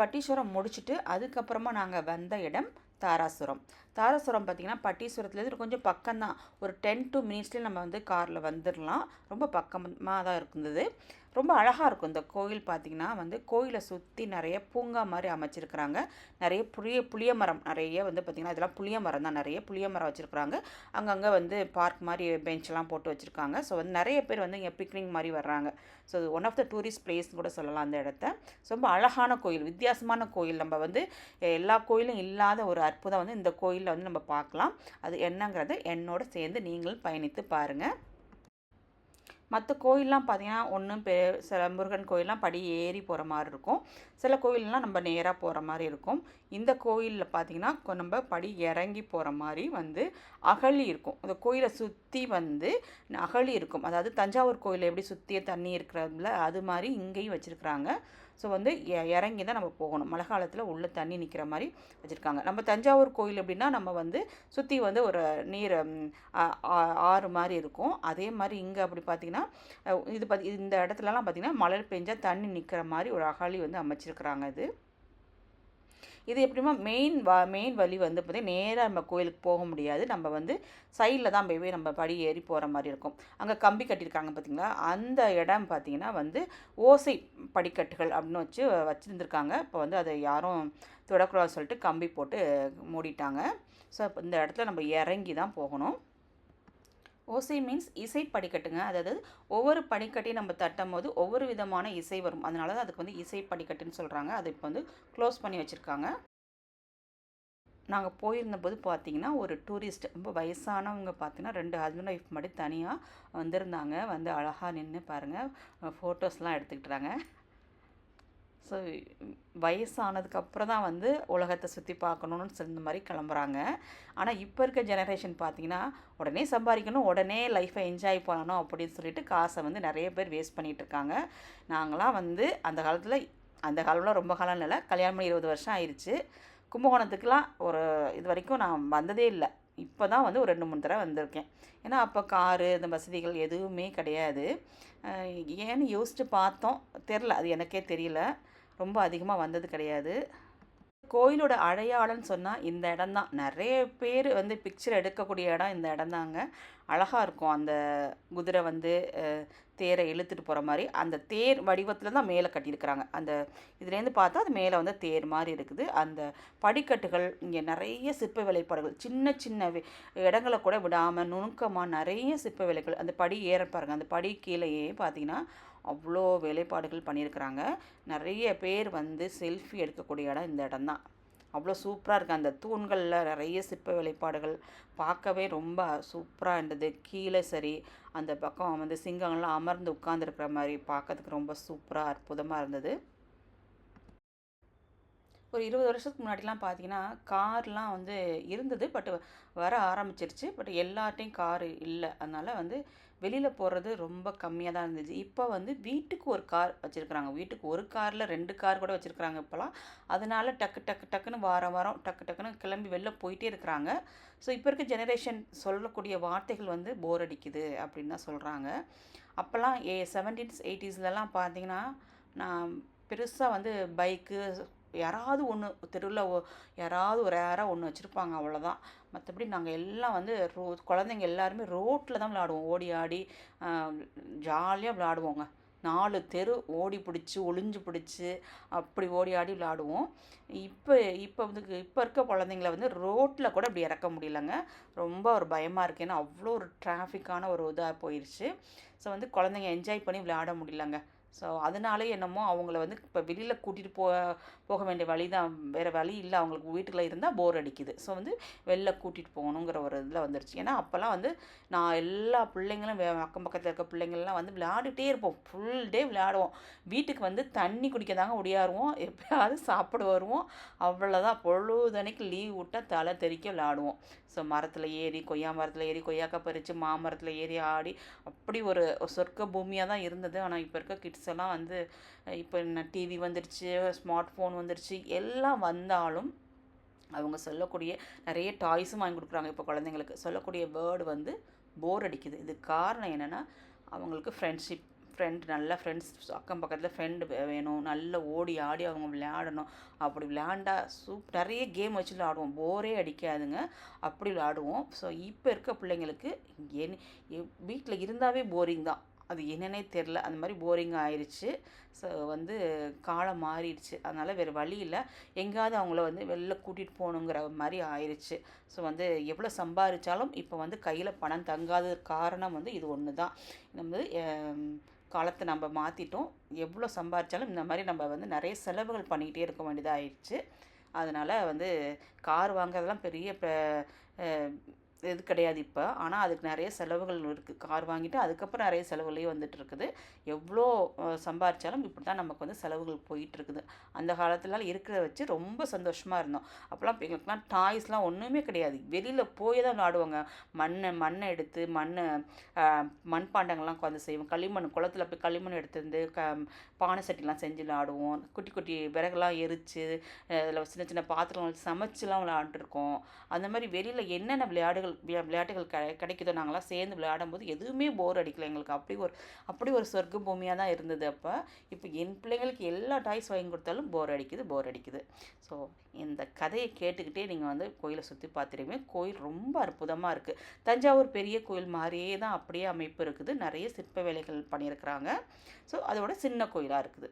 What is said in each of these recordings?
பட்டீஸ்வரம் முடிச்சுட்டு அதுக்கப்புறமா நாங்கள் வந்த இடம் தாராசுரம். தாராசுரம் பார்த்திங்கன்னா பட்டீஸ்வரத்துலேருந்து கொஞ்சம் பக்கம்தான். ஒரு டென் டூ மினிட்ஸ்லேயே நம்ம வந்து காரில் வந்துடலாம் ரொம்ப பக்கமாக தான் இருந்தது. ரொம்ப அழகாக இருக்கும். இந்த கோயில் பார்த்திங்கன்னா வந்து கோயிலை சுற்றி நிறைய பூங்கா மாதிரி அமைச்சிருக்கிறாங்க. நிறைய புளிய புளிய மரம் நிறைய வந்து பார்த்திங்கன்னா இதெல்லாம் புளிய மரம் தான். நிறைய புளிய மரம் வச்சுருக்குறாங்க. அங்கங்கே வந்து பார்க் மாதிரி பெஞ்செலாம் போட்டு வச்சுருக்காங்க. ஸோ வந்து நிறைய பேர் வந்து இங்கே பிக்னிக் மாதிரி வர்றாங்க. So one of the tourist பிளேஸ்னு கூட சொல்லலாம் அந்த இடத்த. ஸோ ரொம்ப அழகான கோயில் வித்தியாசமான கோயில். நம்ம வந்து எல்லா கோயிலும் இல்லாத ஒரு அற்புதம் வந்து இந்த கோயிலில் வந்து நம்ம பார்க்கலாம். அது என்னங்கிறத என்னோட சேர்ந்து நீங்களும் பயணித்து பாருங்கள் மற்ற கோயிலெலாம் பார்த்தீங்கன்னா ஒன்றும் பெ சில முருகன் கோயிலெலாம் படி ஏறி போகிற மாதிரி இருக்கும். சில கோயிலெலாம் நம்ம நேராக போகிற மாதிரி இருக்கும். இந்த கோயிலில் பார்த்தீங்கன்னா நம்ம படி இறங்கி போகிற மாதிரி வந்து அகழி இருக்கும். அந்த கோயிலை சுற்றி வந்து அகழி இருக்கும். அதாவது தஞ்சாவூர் கோயிலை எப்படி சுற்றிய தண்ணி இருக்கிறதுல அது மாதிரி இங்கேயும் வச்சுருக்குறாங்க. ஸோ வந்து எ- இறங்கி தான் நம்ம போகணும். மழை காலத்தில் உள்ள தண்ணி நிற்கிற மாதிரி வச்சுருக்காங்க. நம்ம தஞ்சாவூர் கோயில் அப்படின்னா நம்ம வந்து சுற்றி வந்து ஒரு நீர் ஆறு மாதிரி இருக்கும். அதே மாதிரி இங்கே அப்படி பார்த்தீங்கன்னா இது பார்த்தி இந்த இடத்துலலாம் பார்த்தீங்கன்னா மழை பெஞ்சால் தண்ணி நிற்கிற மாதிரி ஒரு அகழி வந்து அமைச்சிருக்கிறாங்க இது. இது எப்படிமா மெயின் வ மெயின் வழி வந்து பார்த்திங்கன்னா நேராக நம்ம கோயிலுக்கு போக முடியாது. நம்ம வந்து சைடில் தான் போய் நம்ம படி ஏறி போகிற மாதிரி இருக்கும். அங்கே கம்பி கட்டியிருக்காங்க பார்த்தீங்களா அந்த இடம் பார்த்தீங்கன்னா வந்து ஓசை படிக்கட்டுகள் அப்படின்னு வச்சு வச்சுருந்துருக்காங்க. இப்போ வந்து அதை யாரும் தொடக்கூடாதுன்னு சொல்லிட்டு கம்பி போட்டு மூடிட்டாங்க. ஸோ இந்த இடத்துல நம்ம இறங்கி தான் போகணும். ஓசை மீன்ஸ் இசை படிக்கட்டுங்க. அதாவது ஒவ்வொரு படிக்கட்டையும் நம்ம தட்டும் போது ஒவ்வொரு விதமான இசை வரும். அதனால தான் அதுக்கு வந்து இசை படிக்கட்டுன்னு சொல்கிறாங்க அது இப்போ வந்து க்ளோஸ் பண்ணி வச்சுருக்காங்க. நாங்கள் போயிருந்தபோது பார்த்தீங்கன்னா ஒரு டூரிஸ்ட் ரொம்ப வயசானவங்க பார்த்தீங்கன்னா ரெண்டு ஹஸ்பண்ட் ஒய்ஃப் மட்டும் தனியாக வந்திருந்தாங்க. வந்து அழகாக நின்று பாருங்கள் ஃபோட்டோஸ்லாம் எடுத்துக்கிட்டாங்க. ஸோ வயசானதுக்கு அப்புறம் தான் வந்து உலகத்தை சுற்றி பார்க்கணுன்னு சொன்ன மாதிரி கிளம்புறாங்க. ஆனால் இப்போ இருக்க ஜெனரேஷன் பார்த்தீங்கன்னா உடனே சம்பாதிக்கணும் உடனே லைஃப்பை என்ஜாய் பண்ணணும் அப்படின்னு சொல்லிட்டு காசை வந்து நிறைய பேர் வேஸ்ட் பண்ணிகிட்டு இருக்காங்க. நாங்களாம் வந்து அந்த காலத்தில் அந்த காலம்லாம் ரொம்ப காலம் இல்லை கல்யாணம் பண்ணி இருபது வருஷம் ஆயிடுச்சு கும்பகோணத்துக்கெலாம் ஒரு இது வரைக்கும் நான் வந்ததே இல்லை. இப்போ தான் வந்து ஒரு ரெண்டு மூணு தடவை வந்திருக்கேன். ஏன்னா அப்போ காரு இந்த வசதிகள் எதுவுமே கிடையாது. ஏன்னு யோசித்து பார்த்தோம். தெரில அது எனக்கே தெரியல. ரொம்ப அதிகமாக வந்தது கிடையாது. கோயிலோட அடையாளம்னு சொன்னால் இந்த இடம்தான் நிறைய பேர் வந்து பிக்சர் எடுக்கக்கூடிய இடம் இந்த இடம்தாங்க. அழகாக இருக்கும். அந்த குதிரை வந்து தேரை இழுத்துட்டு போகிற மாதிரி அந்த தேர் வடிவத்தில் தான் மேலே கட்டியிருக்கிறாங்க. அந்த இதுலேருந்து பார்த்தா அது மேலே வந்து தேர் மாதிரி இருக்குது. அந்த படிக்கட்டுகள் இங்கே நிறைய சிற்ப வேலைப்பாடுகள் சின்ன சின்ன இடங்களை கூட விடாமல் நுணுக்கமாக நிறைய சிற்ப வேலைகள் அந்த படி ஏற பாருங்கள் அந்த படி கீழேயே பார்த்தீங்கன்னா அவ்வளோ வேலைப்பாடுகள் பண்ணியிருக்கிறாங்க. நிறைய பேர் வந்து செல்ஃபி எடுக்கக்கூடிய இடம் இந்த இடம்தான் அவ்வளோ சூப்பராக இருக்குது அந்த தூண்களில் நிறைய சிற்ப வேலைப்பாடுகள் பார்க்கவே ரொம்ப சூப்பராக இருந்தது. கீழே சரி அந்த பக்கம் வந்து சிங்கங்கள்லாம் அமர்ந்து உட்காந்துருக்கிற மாதிரி பார்க்கறதுக்கு ரொம்ப சூப்பராக அற்புதமாக இருந்தது. ஒரு இருபது வருஷத்துக்கு முன்னாடிலாம் பார்த்தீங்கன்னா கார்லாம் வந்து இருந்தது. பட் வர ஆரம்பிச்சிருச்சு. பட் எல்லார்ட்டையும் கார் இல்லை. அதனால் வந்து வெளியில் போகிறது ரொம்ப கம்மியாக தான் இருந்துச்சு. இப்போ வந்து வீட்டுக்கு ஒரு கார் வச்சுருக்குறாங்க. வீட்டுக்கு ஒரு காரில் ரெண்டு கார் கூட வச்சுருக்குறாங்க இப்போலாம். அதனால் டக்கு டக்கு டக்குன்னு வாரம் வாரம் டக்கு டக்குன்னு கிளம்பி வெளில போயிட்டே இருக்கிறாங்க. ஸோ இப்போ இருக்க ஜெனரேஷன் சொல்லக்கூடிய வார்த்தைகள் வந்து போர் அடிக்குது அப்படின்னு தான் சொல்கிறாங்க அப்போல்லாம் ஏ செவன்டீன்ஸ் எயிட்டிஸ்லலாம் பார்த்தீங்கன்னா நான் பெருசாக வந்து பைக்கு யாராவது ஒன்று தெருவில் யாராவது ஒரு யாராவது ஒன்று வச்சுருப்பாங்க அவ்வளோதான் மற்றபடி நாங்கள் எல்லாம் வந்து ரோ குழந்தைங்க எல்லாருமே ரோட்டில் தான் விளையாடுவோம். ஓடி ஆடி ஜாலியாக விளையாடுவோங்க. நாலு தெரு ஓடி பிடிச்சி ஒளிஞ்சு பிடிச்சி அப்படி ஓடி ஆடி விளையாடுவோம். இப்போ இப்போ வந்து இப்போ இருக்க குழந்தைங்கள வந்து ரோட்டில் கூட அப்படி இறக்க முடியலங்க. ரொம்ப ஒரு பயமாக இருக்குது ஏன்னா அவ்வளோ ஒரு டிராஃபிக்கான ஒரு இதாக போயிடுச்சு ஸோ வந்து குழந்தைங்க என்ஜாய் பண்ணி விளையாட முடியலங்க. ஸோ அதனாலே என்னமோ அவங்கள வந்து இப்போ வெளியில் கூட்டிகிட்டு போ போக வேண்டிய வழி தான் வேறு வழி இல்லை. அவங்களுக்கு வீட்டுக்குள்ளே இருந்தால் போர் அடிக்குது. ஸோ வந்து வெளில கூட்டிகிட்டு போகணுங்கிற ஒரு இதில் வந்துருச்சு. ஏன்னா அப்போல்லாம் வந்து நான் எல்லா பிள்ளைங்களும் அக்கம் பக்கத்தில் இருக்க பிள்ளைங்கள்லாம் வந்து விளையாடிட்டே இருப்போம். ஃபுல் டே விளையாடுவோம். வீட்டுக்கு வந்து தண்ணி குடிக்க தாங்க ஒடியாருவோம். எப்பயாவது சாப்பிட வருவோம். அவ்வளோதான் பொழுதனைக்கு லீவ் விட்டால் தலை தெறிக்க விளையாடுவோம். ஸோ மரத்தில் ஏறி கொய்யா மரத்தில் ஏறி கொய்யாக்காய் பறித்து மாமரத்தில் ஏறி ஆடி அப்படி ஒரு சொர்க்க பூமியாக தான் இருந்தது. ஆனால் இப்போ இருக்க கிட்ஸ் எல்லாம் வந்து இப்போ என்ன டிவி வந்துருச்சு ஸ்மார்ட் ஃபோன் வந்துருச்சு எல்லாம் வந்தாலும் அவங்க சொல்லக்கூடிய நிறைய டாய்ஸும் வாங்கி கொடுக்குறாங்க இப்போ குழந்தைங்களுக்கு. சொல்லக்கூடிய வேர்டு வந்து போர் அடிக்குது. இது காரணம் என்னென்னா அவங்களுக்கு ஃப்ரெண்ட்ஷிப் ஃப்ரெண்ட் நல்ல ஃப்ரெண்ட்ஸ் அக்கம் பக்கத்தில் ஃப்ரெண்டு வேணும். நல்ல ஓடி ஆடி அவங்க விளையாடணும். அப்படி விளையாண்டா சூப் நிறைய கேம் வச்சு விளையாடுவோம். போரே அடிக்காதுங்க. அப்படி விளையாடுவோம். ஸோ இப்போ இருக்க பிள்ளைங்களுக்கு என் வீட்டில் இருந்தாவே போரிங் தான். அது என்னன்னே தெரில. அந்த மாதிரி போரிங் ஆயிடுச்சு ஸோ வந்து காலம் மாறிடுச்சு. அதனால் வேறு வழி இல்லை. எங்கேயாவது அவங்கள வந்து வெளில கூட்டிகிட்டு போகணுங்கிற மாதிரி ஆயிடுச்சு ஸோ வந்து எவ்வளோ சம்பாதிச்சாலும் இப்போ வந்து கையில் பணம் தங்காத காரணம் வந்து இது ஒன்று தான். நம்ம காலத்தை நம்ம மாற்றிட்டோம் எவ்வளோ சம்பாதிச்சாலும் இந்த மாதிரி நம்ம வந்து நிறைய செலவுகள் பண்ணிக்கிட்டே இருக்க வேண்டியதாக ஆயிடுச்சு அதனால் வந்து கார் வாங்குறதெல்லாம் பெரிய ப- இது கிடையாது இப்போ. ஆனால் அதுக்கு நிறைய செலவுகள் இருக்குது கார் வாங்கிட்டு அதுக்கப்புறம் நிறைய செலவுகளையும் வந்துட்டு இருக்குது எவ்வளோ சம்பாரித்தாலும் சம்பாதிச்சாலும் இப்படி தான் நமக்கு வந்து செலவுகள் போயிட்டுருக்குது. அந்த காலத்துலலாம் இருக்கிறத வச்சு ரொம்ப சந்தோஷமாக இருந்தோம். அப்போல்லாம் எங்களுக்குலாம் டாய்ஸ்லாம் ஒன்றுமே கிடையாது. வெளியில் போய் தான் விளாடுவாங்க. மண்ணை மண்ணை எடுத்து மண்ணை மண்பாண்டங்கள்லாம் உட்காந்து செய்வோம். களிமண் குளத்துல போய் களிமண் எடுத்து வந்து க பானை சட்டிலாம் செஞ்சு விளாடுவோம். குட்டி குட்டி விறகுலாம் எரித்து அதில் சின்ன சின்ன பாத்திரங்கள் சமைச்சுலாம் விளையாண்டுருக்கோம் அந்த மாதிரி வெளியில் என்னென்ன விளையாடுகள் விளையாட்டுகள் கிடை கிடைக்குதோ நாங்களாம் சேர்ந்து விளையாடும்போது எதுவுமே போர் அடிக்கலை எங்களுக்கு. அப்படி ஒரு அப்படி ஒரு சொர்க்க பூமியாக தான் இருந்தது அப்போ. இப்போ என் பிள்ளைங்களுக்கு எல்லா டாய்ஸ் வாங்கி கொடுத்தாலும் போர் அடிக்குது போர் அடிக்குது. ஸோ இந்த கதையை கேட்டுக்கிட்டே நீங்கள் வந்து கோயிலை சுற்றி பார்த்துருவீங்க கோயில் ரொம்ப அற்புதமாக இருக்குது தஞ்சாவூர் பெரிய கோயில் மாதிரியே தான் அப்படியே அமைப்பு இருக்குது. நிறைய சிற்ப வேலைகள் பண்ணியிருக்கிறாங்க. ஸோ அதோட சின்ன கோயிலாக இருக்குது.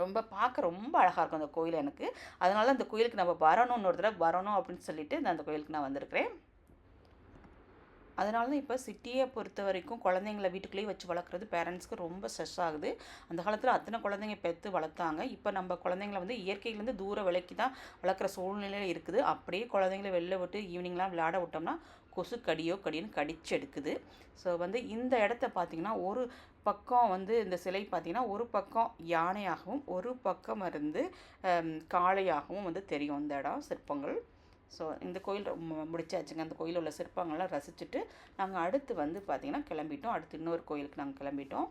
ரொம்ப பார்க்க ரொம்ப அழகாக இருக்கும் அந்த கோயில் எனக்கு. அதனால அந்த கோயிலுக்கு நம்ம வரணும் இன்னொரு தடவை வரணும் அப்படின்னு சொல்லிட்டு நான் அந்த கோயிலுக்கு நான் வந்திருக்கிறேன். அதனால தான் இப்போ சிட்டியை பொறுத்த வரைக்கும் குழந்தைங்கள வீட்டுக்குள்ளேயே வச்சு வளர்க்குறது பேரண்ட்ஸ்க்கு ரொம்ப ஸ்ட்ரெஸ் ஆகுது. அந்த காலத்தில் அத்தனை குழந்தைங்க பெற்று வளர்த்தாங்க. இப்போ நம்ம குழந்தைங்கள வந்து இயற்கையிலேருந்து தூர விலைக்கு தான் வளர்க்குற சூழ்நிலையில் இருக்குது. அப்படியே குழந்தைங்கள வெளில விட்டு ஈவினிங்லாம் விளையாட விட்டோம்னா கொசு கடியோ கடின்னு கடிச்சு எடுக்குது. ஸோ வந்து இந்த இடத்த பார்த்திங்கன்னா ஒரு பக்கம் வந்து இந்த சிலை பார்த்திங்கன்னா ஒரு பக்கம் யானையாகவும் ஒரு பக்கம் இருந்து காளையாகவும் வந்து தெரியும் இந்த இடம். சிற்பங்கள். ஸோ இந்த கோயில் ரொம்ப முடிச்சாச்சுங்க. அந்த கோயிலில் உள்ள சிற்பங்கள்லாம் ரசிச்சுட்டு நாங்கள் அடுத்து வந்து பார்த்திங்கன்னா கிளம்பிட்டோம். அடுத்து இன்னொரு கோயிலுக்கு நாங்கள் கிளம்பிட்டோம்.